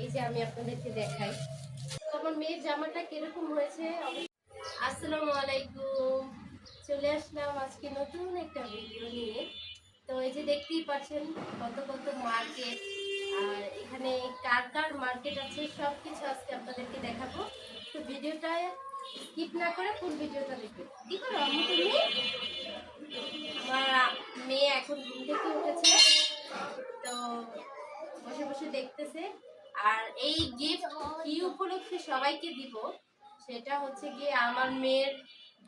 এই যে আমি আপনাদেরকে দেখাই। তো আমার মেয়ের জামাটা কীরকম হয়েছে? আসসালামু আলাইকুম। চলে আসলাম আজকে নতুন একটা ভিডিও নিয়ে। তো এই যে দেখতেই পাচ্ছেন কত কত মার্কেট আর এখানে কার কার মার্কেট আছে সব কিছু আজকে আপনাদেরকে দেখাবো। তো ভিডিওটা স্কিপ না করে ফুল ভিডিওটা দেখবেন। কি করো আমি তুমি? আমার মেয়ে এখন ঘুম থেকে উঠেছে, তো বসে বসে দেখতেছে। আর এই গিফট কি উপলক্ষে সবাইকে দিব, সেটা হচ্ছে গিয়ে আমার মেয়ের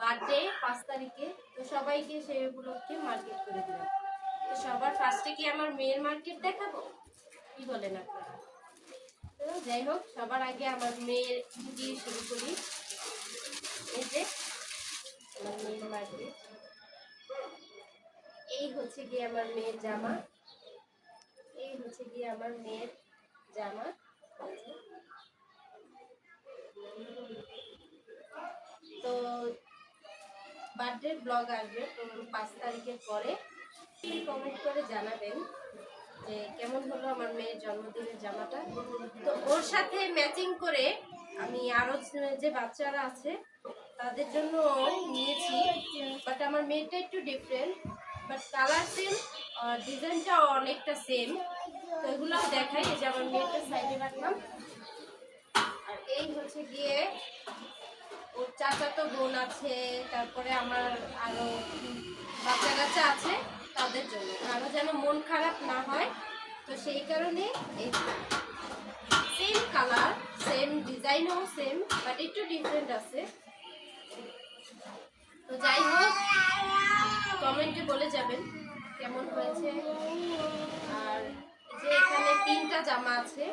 বার্থডে পাঁচ তারিখে। তো সবাইকে সেই উপলক্ষে মার্কেট করে দিলাম। তো সবার ফার্স্টে কি আমার মেয়ের মার্কেট দেখাবো? কি বলেন আপনারা? তো যাই হোক, সবার আগে আমার মেয়ের দিয়ে শুরু করি। এই যে, আমার মেয়ের মার্কেট এই হচ্ছে গিয়ে আমার মেয়ের জামা। এই হচ্ছে গিয়ে আমার মেয়ের জামা। তো বার্থডে ব্লগ আসবে পাঁচ তারিখের পরে। কমেন্ট করে জানাবেন যে কেমন হলো আমার মেয়ের জন্মদিনের জামাটা? তো ওর সাথে ম্যাচিং করে আমি আরও যে বাচ্চারা আছে, তাদের জন্য নিয়েছি। বাট আমার মেয়েটা একটু ডিফারেন্ট বাট কালার সেম ডিজাইনটাও অনেকটা সেম তো এগুলো দেখাই, এই যে আমার মেয়েটা সাইডে রাখলাম। আর এই হচ্ছে গিয়ে ওর চাচাতো বোন আছে, তারপরে আমার আরও বাচ্চা কাচ্চা আছে তাদের জন্য। কারও যেন মন খারাপ না হয়, তো সেই কারণে এই সেম কালার সেম ডিজাইনও সেম বাট একটু ডিফারেন্ট আছে। তো যাই হোক কমেন্টে বলে যাবেন কেমন হয়েছে। আর তিনটা জামা আছে।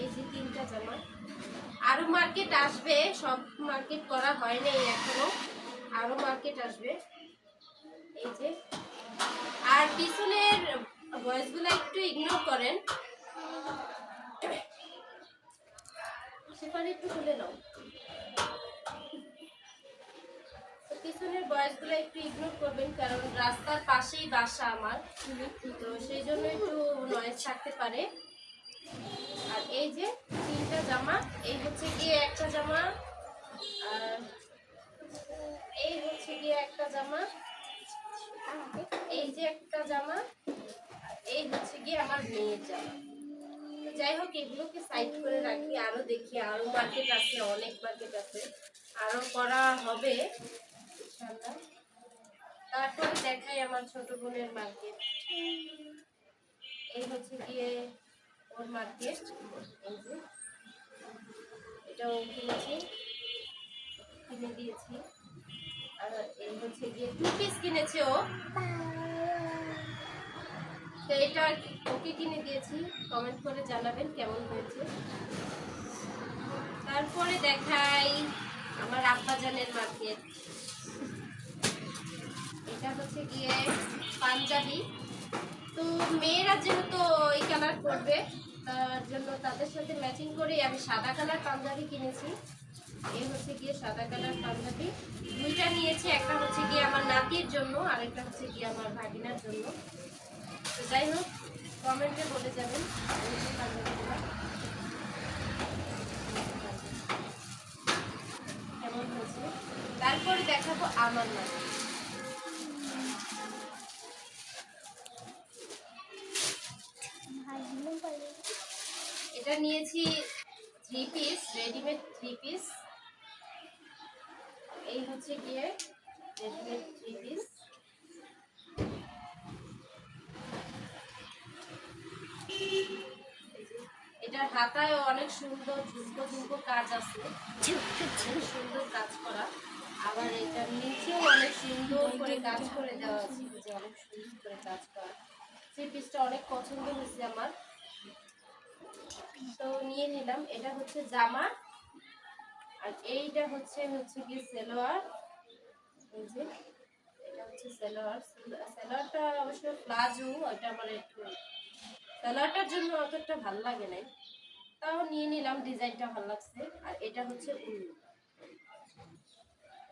এই যে তিনটা জামা। আরও মার্কেট আসবে, সব মার্কেট করা হয় নাই এখনও। আরও মার্কেট আসবে। এই যে। আর পিছনের ভয়েসগুলো একটু ইগনোর করেন। সেখানে একটু খুলে নাও। পিছনের বয়সগুলো একটু ইগনোর করবেন। রাস্তার পাশেই বাসা আমার। তো সেই জন্য একটু নয়েজ থাকতে পারে। আর এই যে তিনটা জামা, এই হচ্ছে গিয়ে একটা জামা, আর এই হচ্ছে গিয়ে একটা জামা, এই যে একটা জামা, এই হচ্ছে গিয়ে আমার মেয়ের জামা। যাই হোক, এগুলোকে সাইড করে রাখি, আরও দেখি, আরও মার্কেট আছে, অনেক মার্কেট আছে। আরও করা হবে, ইনশাআল্লাহ। তারপরে দেখাই আমার ছোট বোনের মার্কেট এই হচ্ছে গিয়ে ওর মার্কেট এই যে। এটাও কিনেছি। কিনে দিয়েছি। আর এই হচ্ছে গিয়ে টু পিস কিনেছে ও। তো এটা ওকে কিনে দিয়েছি। কমেন্ট করে জানাবেন কেমন হয়েছে। তারপরে দেখাই আমার আব্বাজানের মার্কেট এটা হচ্ছে গিয়ে পাঞ্জাবি। তো মেয়েরা যেহেতু এই কালার করবে তার জন্য তাদের সাথে ম্যাচিং করে আমি সাদা কালার পাঞ্জাবি কিনেছি। এই হচ্ছে গিয়ে সাদা কালার পাঞ্জাবি। দুইটা নিয়েছি, একটা হচ্ছে গিয়ে আমার নাতির জন্য আরেকটা হচ্ছে গিয়ে আমার ভাগিনার জন্য। তো যাই হোক কমেন্টে বলে যাবেন। পাঞ্জাবিগুলো। কেমন হয়েছে? তারপরে দেখাবো আমার নাতি। এটা নিয়েছি three piece readymade three piece এই হচ্ছে গিয়ে রেডিমেড থ্রি পিস এটার হাতায় অনেক সুন্দর ঝুমকো ঝুমকো কাজ আছে। সুন্দর কাজ করা। আবার এটার নিচেও অনেক সুন্দর করে কাজ করে দেওয়া আছে। যে অনেক সুন্দর করে কাজ করা। থ্রি পিসটা অনেক পছন্দ হয়েছে আমার। তো নিয়ে নিলাম। এটা হচ্ছে জামা। আর এইটা হচ্ছে হচ্ছে কি সেলোয়ার। এটা হচ্ছে আমার একটু জন্য অতটা ভালো লাগে নাই। তাও নিয়ে নিলাম, ডিজাইনটা ভালো লাগছে। আর এটা হচ্ছে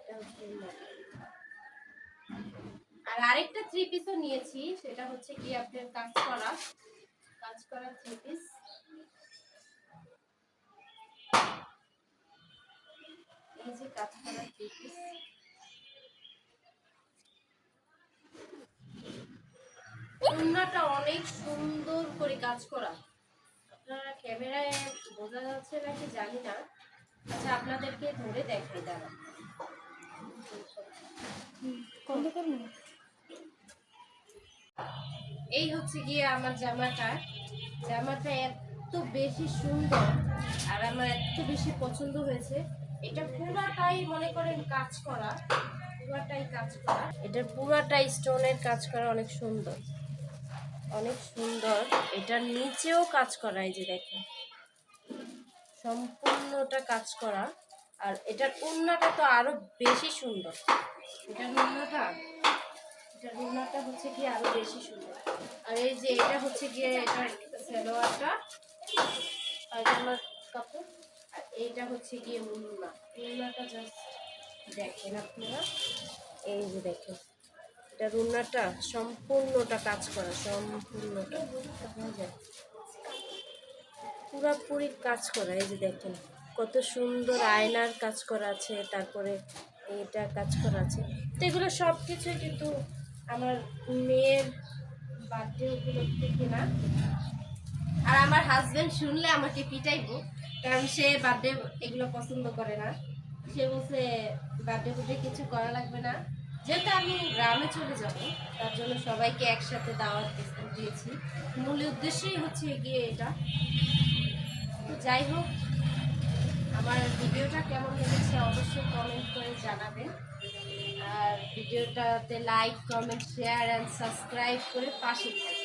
এটা আর আরেকটা থ্রি পিসও নিয়েছি, সেটা হচ্ছে কি আপনার কাজ করা কাজ করা থ্রি পিস ওড়নাটা অনেক সুন্দর করে কাজ করা। আপনারা ক্যামেরায় বোঝা যাচ্ছে নাকি জানি না। আচ্ছা আপনাদেরকে ধরে দেখাই দাঁড়া এই হচ্ছে গিয়ে আমার জামাটা। জামাটা এত বেশি সুন্দর আর আমার এত বেশি পছন্দ হয়েছে। এটা পুরাটাই মনে করেন কাজ করা পুরাটাই কাজ করা। এটার পুরাটাই স্টোনের কাজ করা অনেক সুন্দর। অনেক সুন্দর। এটার নিচেও কাজ করা এই যে দেখেন। সম্পূর্ণটা কাজ করা। আর এটার উন্নাটা তো আরও বেশি সুন্দর। এটার উন্নাটা এটার উন্নাটা হচ্ছে গিয়ে আরও বেশি সুন্দর। আর এই যে এটা হচ্ছে গিয়ে এটার সালোয়ারটা। পায়জামার কাপড়। আর এইটা হচ্ছে গিয়ে উন্না উন্নাটা জাস্ট দেখেন আপনারা। এই যে দেখেন। এটা রুনাটা সম্পূর্ণটা কাজ করা, সম্পূর্ণটা। পুরাপুরি কাজ করা, এই যে দেখেন। কত সুন্দর আয়নার কাজ করা আছে, তারপরে এটা কাজ করা আছে। তো এগুলো সব কিছুই কিন্তু আমার মেয়ের বার্থডে উপলক্ষে কেনা। আর আমার হাজবেন্ড শুনলে আমাকে পিটাইবো, কারণ সে বার্থডে এগুলো পছন্দ করে না। সে বলছে, বার্থডে বুডে কিছু করা লাগবে না। যেহেতু আমি গ্রামে চলে যাব, তার জন্য সবাইকে একসাথে দাওয়াত দিয়েছি। মূল উদ্দেশ্যই হচ্ছে গিয়ে এটা। তো যাই হোক, আমার ভিডিওটা কেমন লেগেছে অবশ্যই কমেন্ট করে জানাবেন। আর ভিডিওটাতে like comment share and subscribe করে পাশে থাকবেন।